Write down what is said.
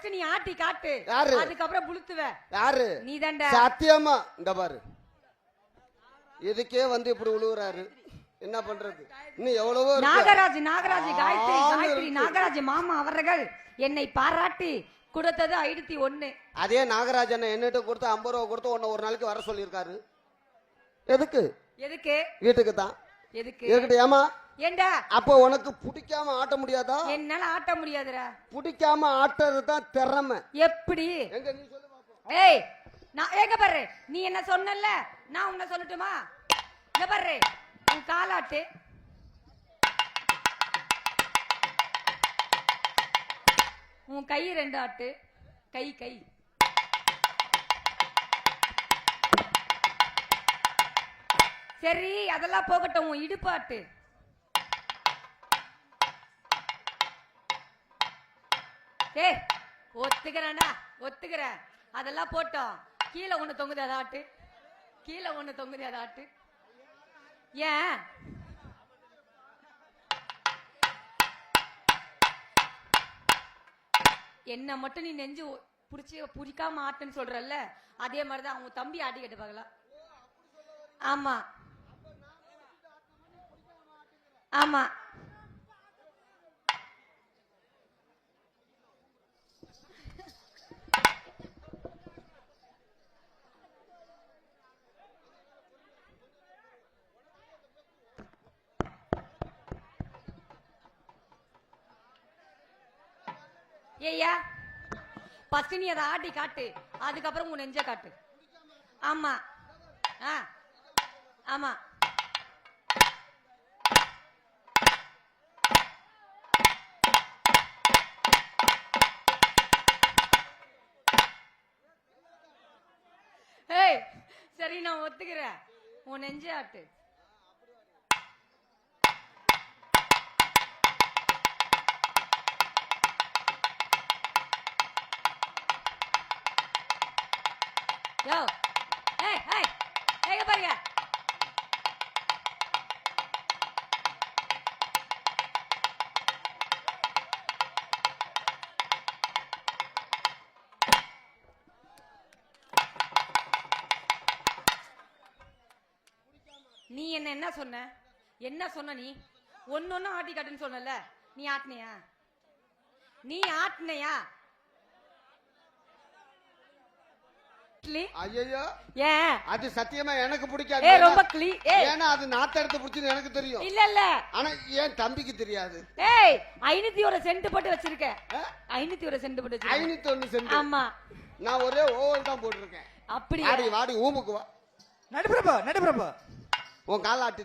First நீ ஆட்டி காட்டு. யாரு? அதுக்கப்புறம் புளுத்துவ. யாரு? நீ தான்டா சத்தியமா? இந்த பாரு. இதுக்கே வந்து இப்படி உழுவுறாரு. என்ன பண்றது? இன்னும் எவ்வளவோ. நாகராஜ் நாகராஜ் காயத்ரி காயத்ரி. நாகராஜ் மாமா அவர்கள் என்னை பாராட்டி கொடுத்தது ஐநூத்தி ஒண்ணு. அதே நாகராஜன் என்னிட்ட கொடுத்து ஐம்பது ரூபா கொடுத்து உன்னை ஒரு நாளைக்கு வர சொல்லியிருக்காரு. எதுக்கு? எதுக்கு? வீட்டுக்கு தான். எதுக்கு? இருக்கட்டும் ஏமா ஏண்டா? அப்போ உனக்கு பிடிக்காம ஆட்ட முடியாதா? என்னால ஆட்ட முடியாதுடா. பிடிக்காம ஆட்டுறது தான் திறமை. எப்படி? எங்க நீ சொல்லு பாப்போம். ஏய் நான் எங்க பாரு நீ என்ன சொன்னல நான் உன்னை சொல்லட்டுமா? இங்க பாரு உன் காலாட்டு. உன் கை ரெண்டு ஆட்டு. கை கை. சரி அதெல்லாம் போகட்டும் உன் இடுப்பாட்டு. ஏ ஒத்துக்கிறேன்டா ஒத்துக்கிறேன். அதெல்லாம் போட்டோம். கீழே ஒண்ணு தொங்குது அதாட்டு கீழே ஒண்ணு தொங்குது அதாட்டு ஏன்? என்ன மட்டும் நீ நெஞ்சு பிடிச்சி புடிச்சு புடிக்காம ஆட்டுன்னு சொல்றல்ல? அதே மாதிரிதான் அவங்க தம்பி ஆட்டி கேட்டு பார்க்கலாம். ஆமா. ஆமா. ஏய்யா ஃபர்ஸ்ட் நீ அதை ஆட்டி காட்டு. அதுக்கப்புறம் உன் நெஞ்ச காட்டு. ஆமா. ஆ. ஆமா. ஏய் சரி நான் ஒத்துக்கிறேன். உன் நெஞ்ச ஆட்டு. யோ ஏய் ஏய் எங்க பாருங்க நீ என்ன என்ன சொன்ன? என்ன சொன்ன நீ? ஒன்னு ஒன்னு ஆட்டி காட்டுன்னு சொன்னல நீ ஆட்டினியா? நீ ஆட்டினையா? ஐயோ ஏன் அது சத்தியமா எனக்கு ஏ பிடிக்காது ரொம்ப கிளி. ஏன்னா அது நாத்த எடுத்து பிடிச்சுன்னு எனக்கு தெரியும். இல்ல இல்ல. ஆனா ஏன் தம்பிக்கு தெரியாது? ஏய் ஐநூத்தி ஒரு சென்ட் போட்டு வச்சிருக்க ஆ? ஐநூத்தி ஒரு சென்ட் போட்டு வச்சிருக்க ஐநூத்தி ஒண்ணு சென்ட். ஆமா. நான் ஒரே ஓவல் தான் போட்டிருக்கேன். அப்படியா? வாடி வாடி ஊமுக்கு வா. நடுப்பிரபு நடுப்பிரபு உன் கால ஆட்டி